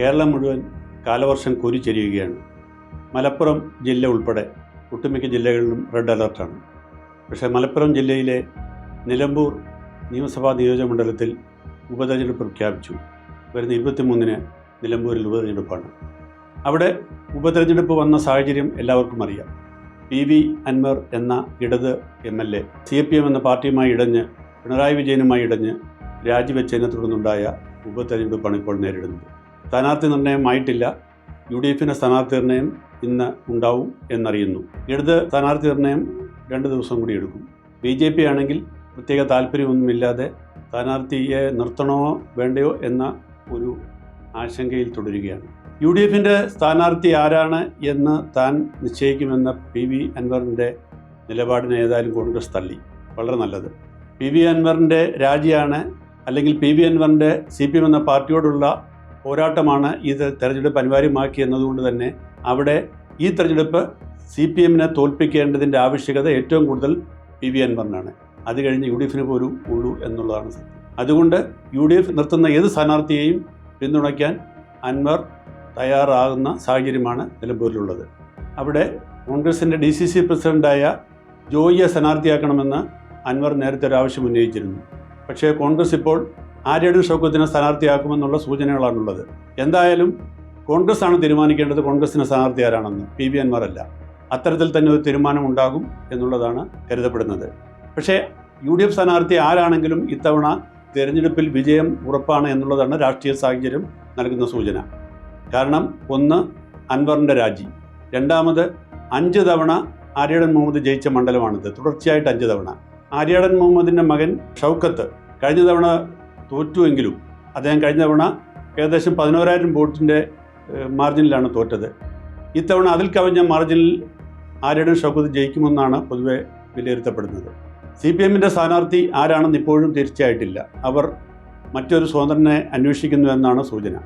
കേരളം മുഴുവൻ കാലവർഷം കൊരിച്ചെരിയുകയാണ്. മലപ്പുറം ജില്ല ഉൾപ്പെടെ ഒട്ടുമിക്ക ജില്ലകളിലും റെഡ് അലർട്ടാണ്. പക്ഷേ മലപ്പുറം ജില്ലയിലെ നിലമ്പൂർ നിയമസഭാ നിയോജകമണ്ഡലത്തിൽ ഉപതെരഞ്ഞെടുപ്പ് പ്രഖ്യാപിച്ചു. വരുന്ന ഇരുപത്തിമൂന്നിന് നിലമ്പൂരിൽ ഉപതെരഞ്ഞെടുപ്പാണ്. അവിടെ ഉപതെരഞ്ഞെടുപ്പ് വന്ന സാഹചര്യം എല്ലാവർക്കും അറിയാം. പി വി അൻവർ എന്ന ഇടത് M L A C P M എന്ന പാർട്ടിയുമായി ഇടഞ്ഞ് പിണറായി വിജയനുമായി ഇടഞ്ഞ് രാജിവെച്ചതിനെ തുടർന്നുണ്ടായ ഉപതെരഞ്ഞെടുപ്പാണ് ഇപ്പോൾ നേരിടുന്നത്. സ്ഥാനാർത്ഥി നിർണയമായിട്ടില്ല. യു ഡി എഫിന്റെ സ്ഥാനാർത്ഥി നിർണയം ഇന്ന് ഉണ്ടാവും എന്നറിയുന്നു. ഇടത് സ്ഥാനാർത്ഥി നിർണയം രണ്ട് ദിവസം കൂടി എടുക്കും. ബി ജെ പി ആണെങ്കിൽ പ്രത്യേക താല്പര്യമൊന്നുമില്ലാതെ സ്ഥാനാർത്ഥിയെ നിർത്തണോ വേണ്ടയോ എന്ന ഒരു ആശങ്കയിൽ തുടരുകയാണ്. യു ഡി എഫിന്റെ സ്ഥാനാർത്ഥി ആരാണ് എന്ന് താൻ നിശ്ചയിക്കുമെന്ന പി വി അൻവറിന്റെ നിലപാടിനെ ഏതായാലും കോൺഗ്രസ് തള്ളി. വളരെ നല്ലത്. പി വി അൻവറിന്റെ രാജിയാണ് അല്ലെങ്കിൽ പി വി അൻവറിന്റെ സി പി എം എന്ന പാർട്ടിയോടുള്ള പോരാട്ടമാണ് ഇത് തെരഞ്ഞെടുപ്പ് അനിവാര്യമാക്കി എന്നതുകൊണ്ട് തന്നെ അവിടെ ഈ തെരഞ്ഞെടുപ്പ് സി പി എമ്മിനെ തോൽപ്പിക്കേണ്ടതിന്റെ ആവശ്യകത ഏറ്റവും കൂടുതൽ പി വി അൻവറിനാണ്. അത് കഴിഞ്ഞ് യു ഡി എഫിന് പോലും ഉള്ളൂ എന്നുള്ളതാണ് സത്യം. അതുകൊണ്ട് യു ഡി എഫ് നിർത്തുന്ന ഏത് സ്ഥാനാർത്ഥിയെയും പിന്തുണയ്ക്കാൻ അൻവർ തയ്യാറാകുന്ന സാഹചര്യമാണ് നിലമ്പൂരിലുള്ളത്. അവിടെ കോൺഗ്രസിന്റെ ഡി സി സി പ്രസിഡന്റായ ജോയിയെ സ്ഥാനാർത്ഥിയാക്കണമെന്ന് അൻവർ നേരത്തെ ഒരു ആവശ്യം ഉന്നയിച്ചിരുന്നു. പക്ഷേ കോൺഗ്രസ് ഇപ്പോൾ ആര്യടൻ ഷൗക്കത്തിനെ സ്ഥാനാർത്ഥിയാക്കുമെന്നുള്ള സൂചനകളാണുള്ളത്. എന്തായാലും കോൺഗ്രസ് ആണ് തീരുമാനിക്കേണ്ടത്. കോൺഗ്രസിന് സ്ഥാനാർത്ഥി ആരാണെന്ന് പി വി എന്മാരല്ല അത്തരത്തിൽ തന്നെ ഒരു തീരുമാനം ഉണ്ടാകും എന്നുള്ളതാണ് കരുതപ്പെടുന്നത്. പക്ഷേ യു ഡി എഫ് സ്ഥാനാർത്ഥി ആരാണെങ്കിലും ഇത്തവണ തിരഞ്ഞെടുപ്പിൽ വിജയം ഉറപ്പാണ് എന്നുള്ളതാണ് രാഷ്ട്രീയ സാഹചര്യം നൽകുന്ന സൂചന. കാരണം ഒന്ന് അൻവറിന്റെ രാജി. രണ്ടാമത് അഞ്ച് തവണ ആര്യാടൻ മുഹമ്മദ് ജയിച്ച മണ്ഡലമാണിത്. തുടർച്ചയായിട്ട് അഞ്ച് തവണ. ആര്യാടൻ മുഹമ്മദിന്റെ മകൻ ഷൗക്കത്ത് കഴിഞ്ഞ തവണ തോറ്റുവെങ്കിലും അദ്ദേഹം കഴിഞ്ഞ തവണ ഏകദേശം പതിനോരായിരം വോട്ടിന്റെ മാർജിനിലാണ് തോറ്റത്. ഇത്തവണ അതിൽ കവിഞ്ഞ മാർജിനിൽ ആര്യടൻ ഷൗക്കത്ത് ജയിക്കുമെന്നാണ് പൊതുവെ വിലയിരുത്തപ്പെടുന്നത്. സി പി എമ്മിന്റെ സ്ഥാനാർത്ഥി ആരാണെന്ന് ഇപ്പോഴും തീർച്ചയായിട്ടില്ല. അവർ മറ്റൊരു സ്വതന്ത്രനെ അന്വേഷിക്കുന്നു എന്നാണ് സൂചന.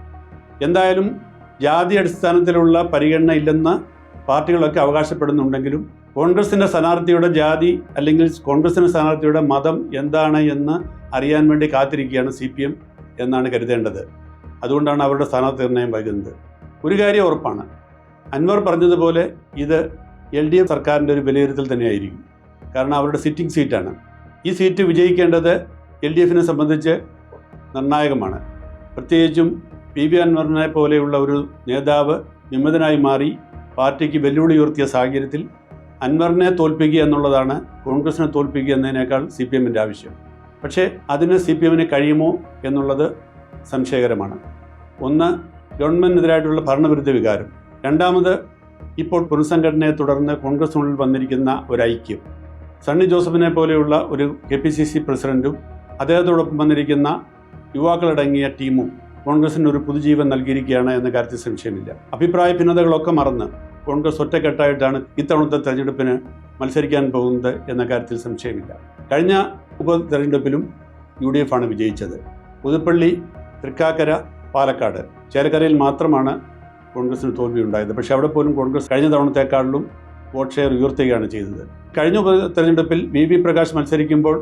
എന്തായാലും ജാതി അടിസ്ഥാനത്തിലുള്ള പരിഗണന ഇല്ലെന്ന് പാർട്ടികളൊക്കെ അവകാശപ്പെടുന്നുണ്ടെങ്കിലും കോൺഗ്രസിന്റെ സ്ഥാനാർത്ഥിയുടെ ജാതി അല്ലെങ്കിൽ കോൺഗ്രസിന്റെ സ്ഥാനാർത്ഥിയുടെ മതം എന്താണ് എന്ന് അറിയാൻ വേണ്ടി കാത്തിരിക്കുകയാണ് സി പി എം എന്നാണ് കരുതേണ്ടത്. അതുകൊണ്ടാണ് അവരുടെ സ്ഥാനാർത്ഥി നിർണയം വൈകുന്നത്. ഒരു കാര്യം ഉറപ്പാണ്. അൻവർ പറഞ്ഞതുപോലെ ഇത് എൽ ഡി എഫ് സർക്കാരിന്റെ ഒരു വിലയിരുത്തൽ തന്നെയായിരിക്കും. കാരണം അവരുടെ സിറ്റിംഗ് സീറ്റാണ്. ഈ സീറ്റ് വിജയിക്കേണ്ടത് എൽ ഡി എഫിനെ സംബന്ധിച്ച് നിർണായകമാണ്. പ്രത്യേകിച്ചും പി വി അൻവറിനെ പോലെയുള്ള ഒരു നേതാവ് വിമതനായി മാറി പാർട്ടിക്ക് വെല്ലുവിളി ഉയർത്തിയ സാഹചര്യത്തിൽ അൻവറിനെ തോൽപ്പിക്കുക എന്നുള്ളതാണ് കോൺഗ്രസിനെ തോൽപ്പിക്കുക എന്നതിനേക്കാൾ സി പി എമ്മിന്റെ ആവശ്യം. പക്ഷേ അതിന് സി പി എമ്മിന് കഴിയുമോ എന്നുള്ളത് സംശയകരമാണ്. ഒന്ന് ഗവൺമെന്റിനെതിരായിട്ടുള്ള ഭരണവിരുദ്ധ വികാരം. രണ്ടാമത് ഇപ്പോൾ പുനഃസംഘടനയെ തുടർന്ന് കോൺഗ്രസിനുള്ളിൽ വന്നിരിക്കുന്ന ഒരു ഐക്യം. സണ്ണി ജോസഫിനെ പോലെയുള്ള ഒരു കെ പി സി സി പ്രസിഡന്റും അദ്ദേഹത്തോടൊപ്പം വന്നിരിക്കുന്ന യുവാക്കളടങ്ങിയ ടീമും കോൺഗ്രസിന് ഒരു പുതുജീവൻ നൽകിയിരിക്കുകയാണ് എന്ന കാര്യത്തിൽ സംശയമില്ല. അഭിപ്രായ ഭിന്നതകളൊക്കെ മറന്ന് കോൺഗ്രസ് ഒറ്റക്കെട്ടായിട്ടാണ് ഇത്തവണത്തെ തെരഞ്ഞെടുപ്പിന് മത്സരിക്കാൻ പോകുന്നത് എന്ന കാര്യത്തിൽ സംശയമില്ല. കഴിഞ്ഞ ഉപതെരഞ്ഞെടുപ്പിലും യു ഡി എഫ് ആണ് വിജയിച്ചത്. പുതുപ്പള്ളി തൃക്കാക്കര പാലക്കാട് ചേലക്കരയിൽ മാത്രമാണ് കോൺഗ്രസിന് തോൽവി ഉണ്ടായത് പക്ഷേ അവിടെ പോലും കോൺഗ്രസ് കഴിഞ്ഞ തവണത്തെക്കാളിലും വോട്ട് ഷെയർ ഉയർത്തുകയാണ് ചെയ്തത്. കഴിഞ്ഞ ഉപതെരഞ്ഞെടുപ്പിൽ വി വി പ്രകാശ് മത്സരിക്കുമ്പോൾ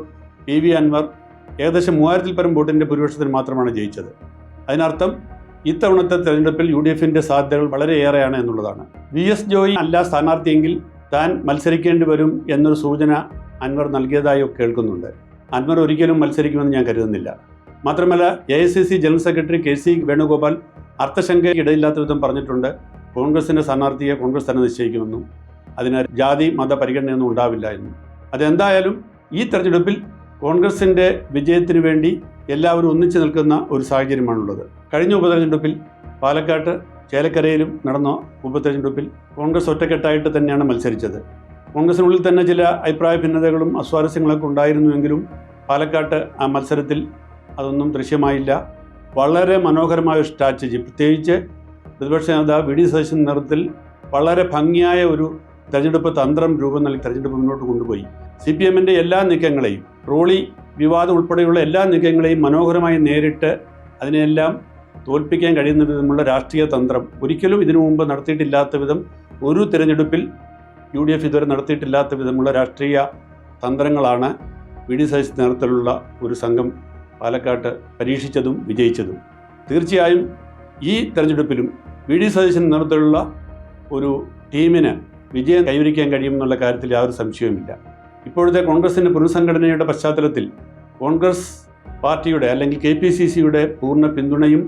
പി വി അൻവർ ഏകദേശം മൂവായിരത്തിൽ പരം വോട്ടിന്റെ ഭൂരിപക്ഷത്തിന് മാത്രമാണ് ജയിച്ചത്. അതിനർത്ഥം ഇത്തവണത്തെ തെരഞ്ഞെടുപ്പിൽ യു ഡി എഫിന്റെ സാധ്യതകൾ വളരെയേറെയാണ് എന്നുള്ളതാണ്. വി എസ് ജോയി അല്ല സ്ഥാനാർത്ഥിയെങ്കിൽ താൻ മത്സരിക്കേണ്ടി വരും എന്നൊരു സൂചന അൻവർ നൽകിയതായി കേൾക്കുന്നുണ്ട്. അൻവർ ഒരിക്കലും മത്സരിക്കുമെന്ന് ഞാൻ കരുതുന്നില്ല. മാത്രമല്ല A I C C general secretary K C Venugopal അർത്ഥശങ്കയ്ക്കിടയില്ലാത്ത വിധം പറഞ്ഞിട്ടുണ്ട് കോൺഗ്രസിന്റെ സ്ഥാനാർത്ഥിയെ കോൺഗ്രസ് തന്നെ നിശ്ചയിക്കുമെന്നും അതിന് ജാതി മത പരിഗണനയൊന്നും ഉണ്ടാവില്ല എന്നും. അതെന്തായാലും ഈ തെരഞ്ഞെടുപ്പിൽ കോൺഗ്രസിന്റെ വിജയത്തിനു വേണ്ടി എല്ലാവരും ഒന്നിച്ചു നിൽക്കുന്ന ഒരു സാഹചര്യമാണുള്ളത്. കഴിഞ്ഞ ഉപതെരഞ്ഞെടുപ്പിൽ പാലക്കാട്ട് ചേലക്കരയിലും നടന്ന ഉപതെരഞ്ഞെടുപ്പിൽ കോൺഗ്രസ് ഒറ്റക്കെട്ടായിട്ട് തന്നെയാണ് മത്സരിച്ചത്. കോൺഗ്രസിനുള്ളിൽ തന്നെ ചില അഭിപ്രായ ഭിന്നതകളും അസ്വാരസ്യങ്ങളൊക്കെ ഉണ്ടായിരുന്നുവെങ്കിലും പാലക്കാട്ട് ആ മത്സരത്തിൽ അതൊന്നും ദൃശ്യമായില്ല. വളരെ മനോഹരമായ ഒരു സ്ട്രാറ്റജി. പ്രത്യേകിച്ച് പ്രതിപക്ഷ നേതാവ് വി ഡി സതീശൻ നേതൃത്വത്തിൽ വളരെ ഭംഗിയായ ഒരു തെരഞ്ഞെടുപ്പ് തന്ത്രം രൂപം നൽകി തെരഞ്ഞെടുപ്പ് മുന്നോട്ട് കൊണ്ടുപോയി. സി പി എമ്മിന്റെ എല്ലാ നീക്കങ്ങളെയും ട്രോളി വിവാദം ഉൾപ്പെടെയുള്ള എല്ലാ നീക്കങ്ങളെയും മനോഹരമായി നേരിട്ട് അതിനെല്ലാം തോൽപ്പിക്കാൻ കഴിയുന്ന വിധമുള്ള രാഷ്ട്രീയ തന്ത്രം. ഒരിക്കലും ഇതിനു മുമ്പ് നടത്തിയിട്ടില്ലാത്ത വിധം ഒരു തിരഞ്ഞെടുപ്പിൽ യു ഡി എഫ് ഇതുവരെ നടത്തിയിട്ടില്ലാത്ത വിധമുള്ള രാഷ്ട്രീയ തന്ത്രങ്ങളാണ് വി ഡി സതീശൻ നേതൃത്വത്തിലുള്ള ഒരു സംഘം പാലക്കാട്ട് പരീക്ഷിച്ചതും വിജയിച്ചതും. തീർച്ചയായും ഈ തെരഞ്ഞെടുപ്പിലും വി ഡി സതീശൻ നേതൃത്വത്തിലുള്ള ഒരു ടീമിന് വിജയം കൈവരിക്കാൻ കഴിയുമെന്നുള്ള കാര്യത്തിൽ യാതൊരു സംശയവുമില്ല. ഇപ്പോഴത്തെ കോൺഗ്രസിന്റെ പുനഃസംഘടനയുടെ പശ്ചാത്തലത്തിൽ കോൺഗ്രസ് പാർട്ടിയുടെ അല്ലെങ്കിൽ കെ പി സി സിയുടെ പൂർണ പിന്തുണയും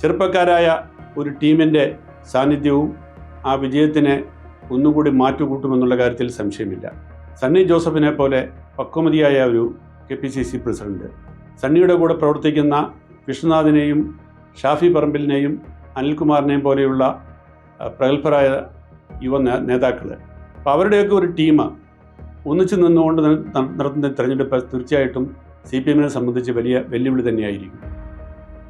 ചെറുപ്പക്കാരായ ഒരു ടീമിന്റെ സാന്നിധ്യവും ആ വിജയത്തിന് ഒന്നുകൂടി മാറ്റുകൂട്ടുമെന്നുള്ള കാര്യത്തിൽ സംശയമില്ല. സണ്ണി ജോസഫിനെ പോലെ പക്വമതിയായ ഒരു K P C C president സണ്ണിയുടെ കൂടെ പ്രവർത്തിക്കുന്ന വിഷ്ണുനാഥിനെയും ഷാഫി പറമ്പിലിനെയും അനിൽകുമാറിനെയും പോലെയുള്ള പ്രഗത്ഭരായ യുവ നേതാക്കൾ അപ്പോൾ അവരുടെയൊക്കെ ഒരു ടീം ഒന്നിച്ചു നിന്നുകൊണ്ട് നടത്തുന്ന തെരഞ്ഞെടുപ്പ് തീർച്ചയായിട്ടും സി പി എമ്മിനെ സംബന്ധിച്ച് വലിയ വെല്ലുവിളി തന്നെയായിരിക്കും.